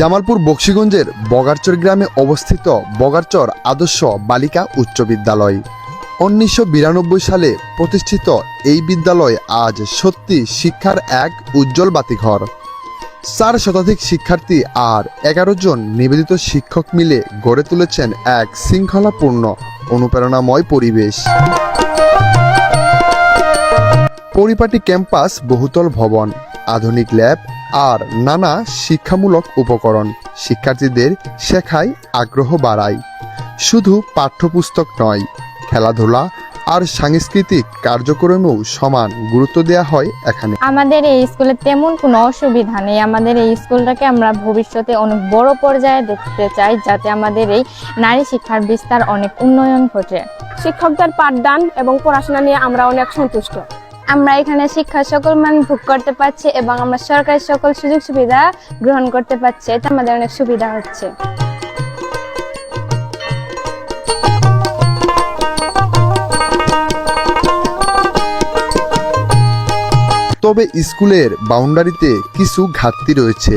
জামালপুর বক্সিগঞ্জের বগারচর গ্রামে অবস্থিত বগারচর আদর্শ বালিকা উচ্চ বিদ্যালয়। উনিশশো বিরানব্বই সালে প্রতিষ্ঠিত এই বিদ্যালয় আজ সত্যি শিক্ষার এক উজ্জ্বল বাতিঘর। চার শতাধিক শিক্ষার্থী আর এগারো জন নিবেদিত শিক্ষক মিলে গড়ে তুলেছেন এক শৃঙ্খলাপূর্ণ, অনুপ্রেরণাময় পরিবেশ। পরিপাটি ক্যাম্পাস বহুতল ভবন, আধুনিক ল্যাব আর নানা শিক্ষামূলক উপকরণ শিক্ষার্থীদের শেখায় আগ্রহ বাড়ায়। শুধু পাঠ্যপুস্তক নয় খেলাধুলা আর সাংস্কৃতিক কার্যক্রমেও সমান গুরুত্ব দেওয়া হয় এখানে। আমাদের এই স্কুলে তেমন কোনো অসুবিধা নেই। আমাদের এই স্কুলটাকে আমরা ভবিষ্যতে অনেক বড় পর্যায়ে দেখতে চাই যাতে আমাদের এই নারী শিক্ষার বিস্তার অনেক উন্নয়ন ঘটে। শিক্ষকদের পাঠদান এবং পড়াশোনা নিয়ে আমরা অনেক সন্তুষ্ট। আমরা এখানে শিক্ষার সকল মান ভোগ করতে পারছি এবং আমরা সরকারি সকল সুযোগ সুবিধা গ্রহণ করতে পারছি। এটা আমাদের অনেক সুবিধা হচ্ছে। তবে স্কুলের বাউন্ডারিতে কিছু ঘাটতি রয়েছে।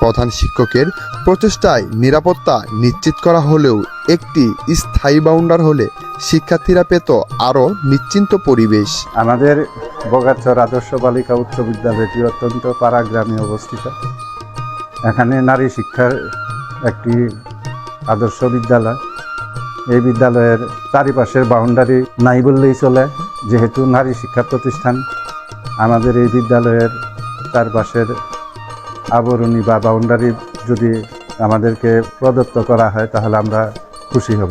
প্রধান শিক্ষকের প্রচেষ্টায় নিরাপত্তা নিশ্চিত করা হলেও একটি স্থায়ী বাউন্ডার হলে শিক্ষার্থীরা পেত আরও নিশ্চিন্ত পরিবেশ। আমাদের বগাচর আদর্শ বালিকা উচ্চ বিদ্যালয়টি অত্যন্ত পাড়া গ্রামে অবস্থিত। এখানে নারী শিক্ষার একটি আদর্শ বিদ্যালয়। এই বিদ্যালয়ের চারিপাশের বাউন্ডারি নাই বললেই চলে, যেহেতু নারী শিক্ষা প্রতিষ্ঠান। আমাদের এই বিদ্যালয়ের চারপাশের আবরণী বা বাউন্ডারি যদি আমাদেরকে প্রদত্ত করা হয়, তাহলে আমরা খুশি হব।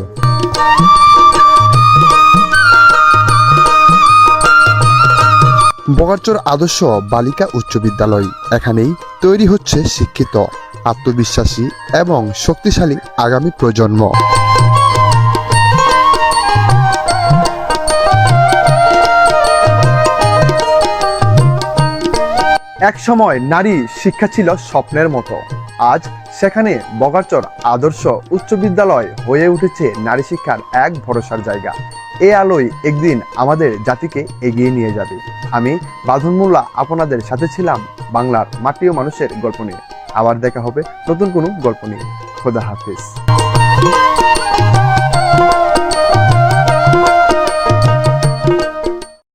বগারচর আদর্শ বালিকা উচ্চ বিদ্যালয়। এখানেই তৈরি হচ্ছে শিক্ষিত, আত্মবিশ্বাসী এবং শক্তিশালী আগামী প্রজন্ম। এক সময় নারী শিক্ষা ছিল স্বপ্নের মতো। আজ সেখানে বগাচর আদর্শ উচ্চ বিদ্যালয় হয়ে উঠেছে নারী শিক্ষার এক ভরসার জায়গা। এ আলোয় একদিন আমাদের জাতিকে এগিয়ে নিয়ে যাবে। আমি বাঁধন মোল্লা আপনাদের সাথে ছিলাম বাংলার মাটি ও মানুষের গল্প নিয়ে। আবার দেখা হবে নতুন কোনো গল্প নিয়ে। খোদা হাফিজ।